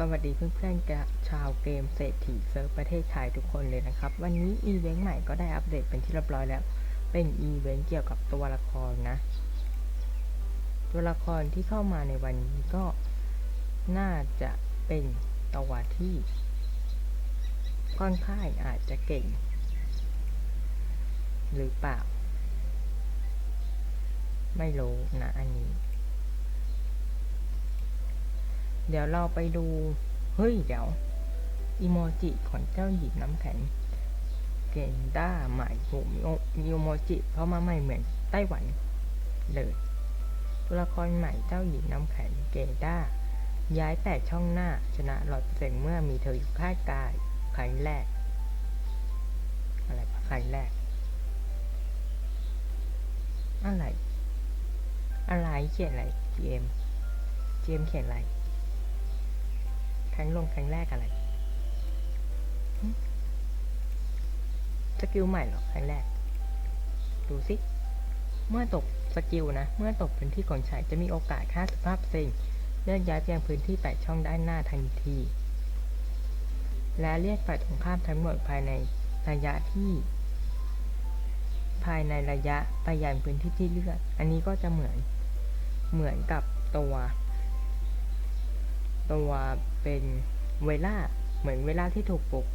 สวัสดีเพื่อนๆชาวเกมเศรษฐีเซิร์ฟประเทศไทยทุกคนเลยนะครับ วันนี้อีเวนต์ใหม่ก็ได้อัปเดตเป็นที่เรียบร้อยแล้ว เป็นอีเวนต์เกี่ยวกับตัวละครนะ ตัวละครที่เข้ามาในวันนี้ก็น่าจะเป็นตัวที่ ค่อนข้างอาจจะเก่ง หรือเปล่า ไม่รู้นะอันนี้ เดี๋ยวเราไปดู เฮ้ย เดี๋ยวอีโมจิของเจ้าหญิงน้ำแข็งเกนด้าใหม่โหมีโอมีอีโมจิเข้ามาใหม่เหมือนไต้หวันเลยตัวละครใหม่เจ้าหญิงน้ำแข็งเกนด้าย้ายแต่ช่องหน้าชนะร้อยเปอร์เซ็นต์เมื่อมีเธออยู่ค่ายกายครั้งแรก อะไรครั้งแรก อะไร อะไรเขียนอะไร GM GM เขียนอะไร รั้งลงครั้งแรกอะไรสกิลใหม่หรอครั้งแรก ดูสิ เมื่อตกสกิลนะ เมื่อตกพื้นที่ของฉายจะมีโอกาส55%เลื่อนย้ายไปยังพื้นที่แปดช่องด้านหน้าทันที และเรียกฝ่ายตรงข้ามทั้งหมดภายในระยะที่ ภายในระยะไปยังพื้นที่ที่เลือก อันนี้ก็จะเหมือนเหมือนกับตัว ตัวเป็นเวลาเหมือนเวลาที่ถูกปลุก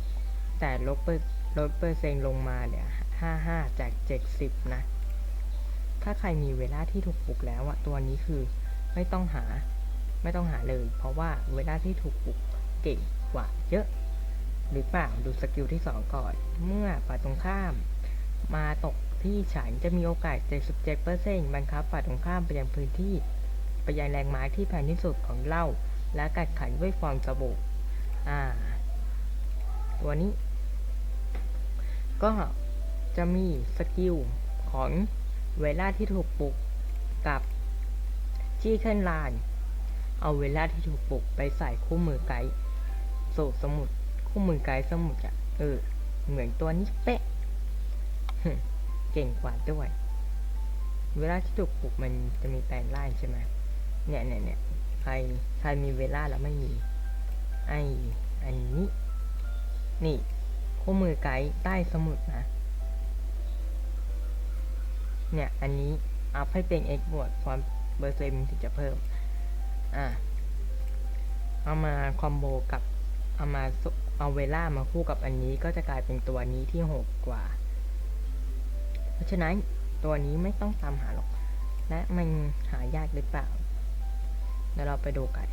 แต่ลดเปอร์ลดเปอร์เซ็นต์ลงมาเนี่ยห้าห้าจากเจ็ดสิบนะ ถ้าใครมีเวลาที่ถูกปลุกแล้วอะตัวนี้คือไม่ต้องหาไม่ต้องหาเลย เพราะว่าเวลาที่ถูกปลุกเก่งกว่าเยอะหรือเปล่าดูสกิลที่สองก่อน เมื่อฝ่ายตรงข้าม มาตกที่ฉันจะมีโอกาส 77%บังคับฝ่ายตรงข้ามไปยังพื้นที่ ไปยังแรงม้าที่แพงที่สุดของเหล้า และกัดขันด้วยฟองสบู่อ่า ตัวนี้ ก็จะมีสกิลของเวลาที่ถูกปลุกกับจี้ขึ้นลาน เอาเวลาที่ถูกปลุกไปใส่คู่มือไกด์สู่สมุดคู่มือไกด์สมุดอะเออ เหมือนตัวนี้เป๊ะเก่งกว่าด้วย เวลาที่ถูกปลุกมันจะมีแปลงร่างใช่ไหมเนี่ยเนี่ยเนี่ย ใครใครมีเวลาแล้วไม่มี ไออันนี้ นี่คู่มือไกด์ใต้สมุดนะ เนี่ย อันนี้อัพให้เป็น x บวกความเปอร์เซ็นต์ถึงจะเพิ่ม อะ เอามาคอมโบกับ เอามาเอาเวลามาคู่กับอันนี้ก็จะกลายเป็นตัวนี้ที่หกกว่า เพราะฉะนั้นตัวนี้ไม่ต้องตามหาหรอก และมันหายากหรือเปล่า เดี๋ยวเราไปดูกัน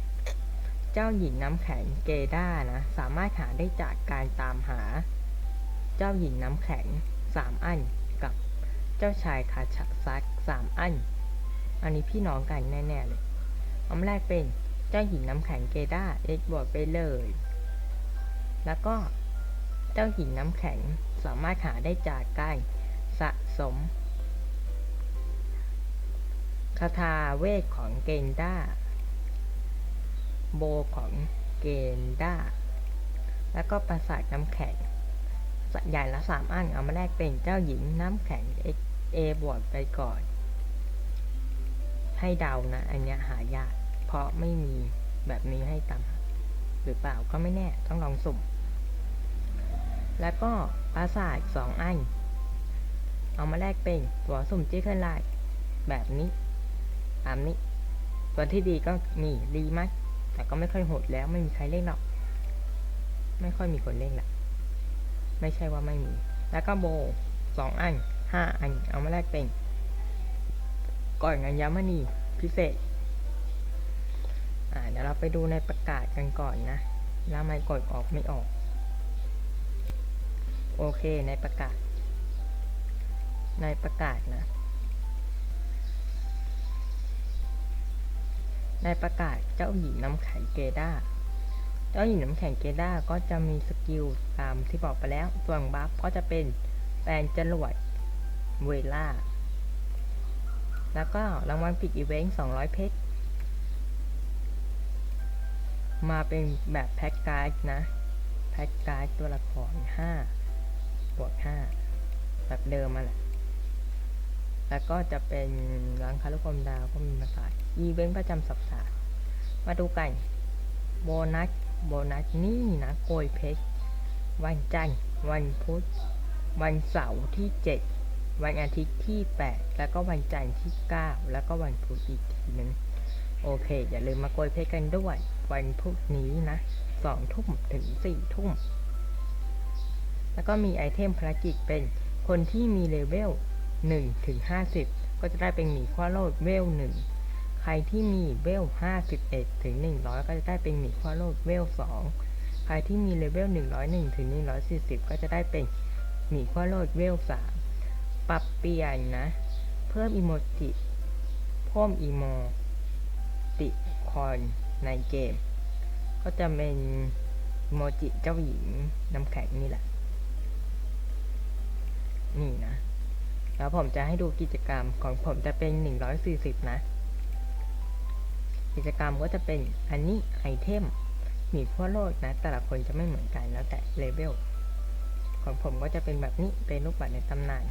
เจ้าหญิงน้ำแข็งเกด้านะ สามารถหาได้จากการตามหา เจ้าหญิงน้ำแข็งสามอันกับเจ้าชายคาชซักสามอัน อันนี้พี่น้องกันแน่ ๆ เลยอันแรกเป็นเจ้าหญิงน้ำแข็งเกด้าเอ็กบวกไปเลย แล้วก็เจ้าหญิงน้ำแข็งสามารถหาได้จากการสะสมคาถาเวทของเกนด้า โบของเกนด้าแล้วก็ปราสาทน้ำแข็งสัญญาณละสามอันเอามาแรกเป็นเจ้าหญิงน้ำแข็ง X A บวกไปก่อน ให้เดานะ อันเนี้ยหายากเพราะไม่มีแบบนี้ให้ตามหหรือเปล่าก็ไม่แน่ต้องลองสุ่ม แล้วก็ปราสาทสองอัน เอามาแลกเป็นตัวสุ่มจี้ขึ้นไลน์แบบนี้ตามนี้ ตัวที่ดีก็มีดีมาก แต่ก็ไม่ค่อยโหดแล้วไม่มีใครเล่นหรอก ไม่ค่อยมีคนเล่นละไม่ใช่ว่าไม่มี แล้วก็โบสองอันห้าอันเอามาแลกเป็น ก่อนงันยามณีพิเศษ อ่าเดี๋ยวเราไปดูในประกาศกันก่อนนะ แล้วไม่กดออกไม่ออก โอเคในประกาศ ในประกาศนะ ในประกาศเจ้าหญิงน้ำแข็งเกด้า เจ้าหญิงน้ำแข็งเกด้าก็จะมีสกิลตามที่บอกไปแล้ว ส่วนบัฟก็จะเป็นแปลงจรวดเวล่า แล้วก็รางวัลปิดอีเวนต์200 เพชร มาเป็นแบบแพ็กการ์ดนะ แพ็กการ์ดตัวละคร 5 บวก 5 แบบเดิมมาแหละ แล้วก็จะเป็นร้านคาลูกอมดาวก็มีมาขายอีเวนต์ประจำสัปดาห์ มาดูกัน โบนัส โบนัสนี่นะโกยเพชร วันจันทร์ วันพุธ วันเสาร์ที่ 7 วันอาทิตย์ที่ 8 แล้วก็วันจันทร์ที่ 9 แล้วก็วันพุธอีกทีนึง โอเค อย่าลืมมาโกยเพชรกันด้วย วันพุธนี้นะ2ทุ่มถึง4ทุ่ม แล้วก็มีไอเทมภารกิจเป็นคนที่มีเลเวล 1ถึง50 ก็จะได้เป็นหมีข้อโลดเวล1ใครที่มีเวล51ถึง100 ก็จะได้เป็นหมีข้อโลดเวล2ใครที่มีเลเวล101ถึง140 ก็จะได้เป็นหมีข้อโลดเวล3ปรับเปลี่ยนนะ เพิ่มอีโมจิเพิ่มอีโมติคอนในเกม ก็จะเป็นโมจิเจ้าหญิงน้ำแข็งนี่แหละ นี่นะ แล้วผมจะให้ดูกิจกรรมของผมจะเป็น 140 นะ กิจกรรมก็จะเป็นอันนี้ไอเทมมีขั้วโลกนะ แต่ละคนจะไม่เหมือนกันแล้วแต่เลเวลของผมก็จะเป็นแบบนี้เป็นลูกบัตรในตำนาน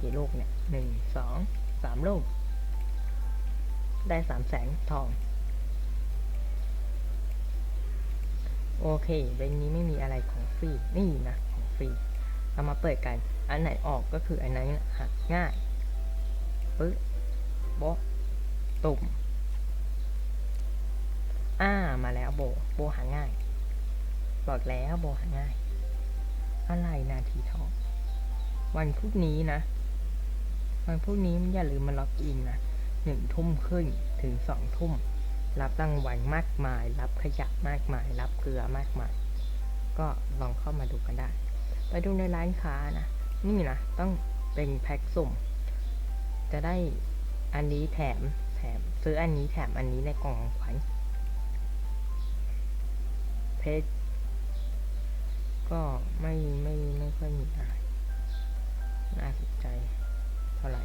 กี่ลูกเนี่ยหนึ่งสองสามลูก ได้สามแสนทอง โอเคเบนนี้ไม่มีอะไรของฟรี นี่นะ ของฟรี เรามาเปิดกัน อันไหนออกก็คืออันนั้นหักง่ายปึ๊บโบะตุ่ม อ่า มาแล้วโบ โบหาง่าย บอกแล้วโบหาง่าย อะไรนาทีทอง วันพรุ่งนี้นะ วันพรุ่งนี้อย่าลืมมาล็อกอินนะหนึ่งทุ่มครึ่งถึงสองทุ่ม รับรางวัลมากมาย รับขยะมากมาย รับเกลือมากมาย ก็ลองเข้ามาดูกันได้ ไปดูในร้านค้านะ นี่นะ ต้องเป็นแพ็กสุ่ม จะได้อันนี้แถม แถม ซื้ออันนี้แถมอันนี้ในกล่องของขวัญเพชรก็ไม่ไม่ไม่ค่อยมีอะไรน่าสนใจเท่าไหร่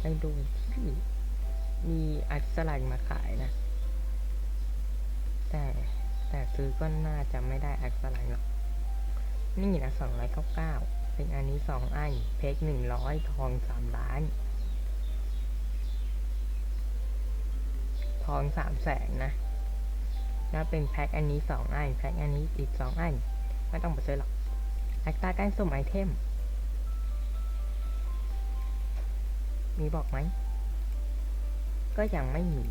ไปดูที่มีอัดสลัดมาขายนะ แต่แต่ซื้อก็น่าจะไม่ได้อัดสลัดหรอก นี่นะสองร้อยเก้าเก้าเป็นอันนี้สองอันเพชรหนึ่งร้อยทองสามล้าน ทองสามแสนนะ แล้วเป็นแพ็คอันนี้สองอันแพ็คอันนี้อีกสองอัน ไม่ต้องไปซื้อหรอกอัตราการสุ่มไอเทม มีบอกไหม ก็ยังไม่มี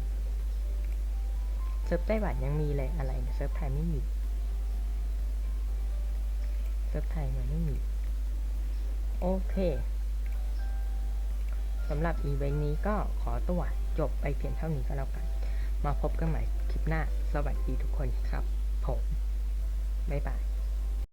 เซิร์ฟไต้หวันยังมีเลยอะไรเนี่ยเซิร์ฟไทยไม่มี ร์ฟไทยมันไม่มี โอเคสำหรับอีเวนต์นี้ก็ขอตัวจบไปเพียงเท่านี้ก็แล้วกัน มาพบกันใหม่คลิปหน้า สวัสดีทุกคนครับ ผม บ๊ายบาย